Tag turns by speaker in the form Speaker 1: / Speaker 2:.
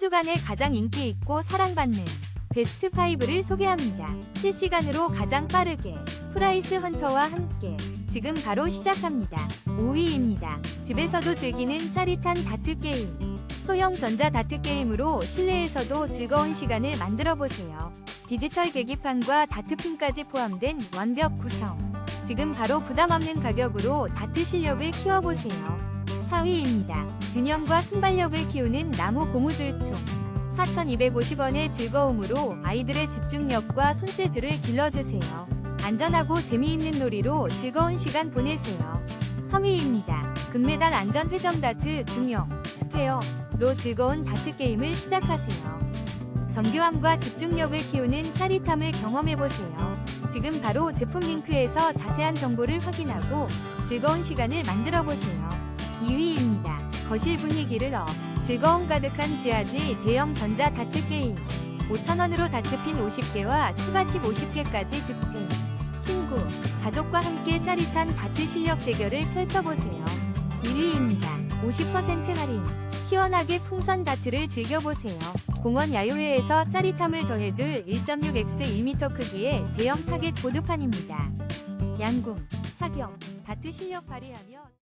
Speaker 1: 주간에 가장 인기 있고 사랑받는 베스트 5를 소개합니다. 실시간으로 가장 빠르게 프라이스 헌터와 함께 지금 바로 시작합니다. 5위입니다. 집에서도 즐기는 짜릿한 다트 게임. 소형 전자 다트 게임으로 실내에서도 즐거운 시간을 만들어 보세요. 디지털 계기판과 다트핀까지 포함된 완벽 구성. 지금 바로 부담 없는 가격으로 다트 실력을 키워보세요. 4위입니다. 균형과 순발력을 키우는 나무 고무줄총. 4,250원의 즐거움으로 아이들의 집중력과 손재주를 길러주세요. 안전하고 재미있는 놀이로 즐거운 시간 보내세요. 3위입니다. 금메달 안전 회전 다트 중형, 스퀘어로 즐거운 다트 게임을 시작하세요. 정교함과 집중력을 키우는 짜릿함을 경험해보세요. 지금 바로 제품 링크에서 자세한 정보를 확인하고 즐거운 시간을 만들어보세요. 2위입니다. 거실 분위기를 업. 즐거움 가득한 지하지 대형 전자 다트 게임. 5,000원으로 다트핀 50개와 추가 팁 50개까지 득템. 친구, 가족과 함께 짜릿한 다트 실력 대결을 펼쳐보세요. 1위입니다. 50% 할인. 시원하게 풍선 다트를 즐겨보세요. 공원 야유회에서 짜릿함을 더해줄 1.6x 1m 크기의 대형 타겟 보드판입니다. 양궁, 사격, 다트 실력 발휘하며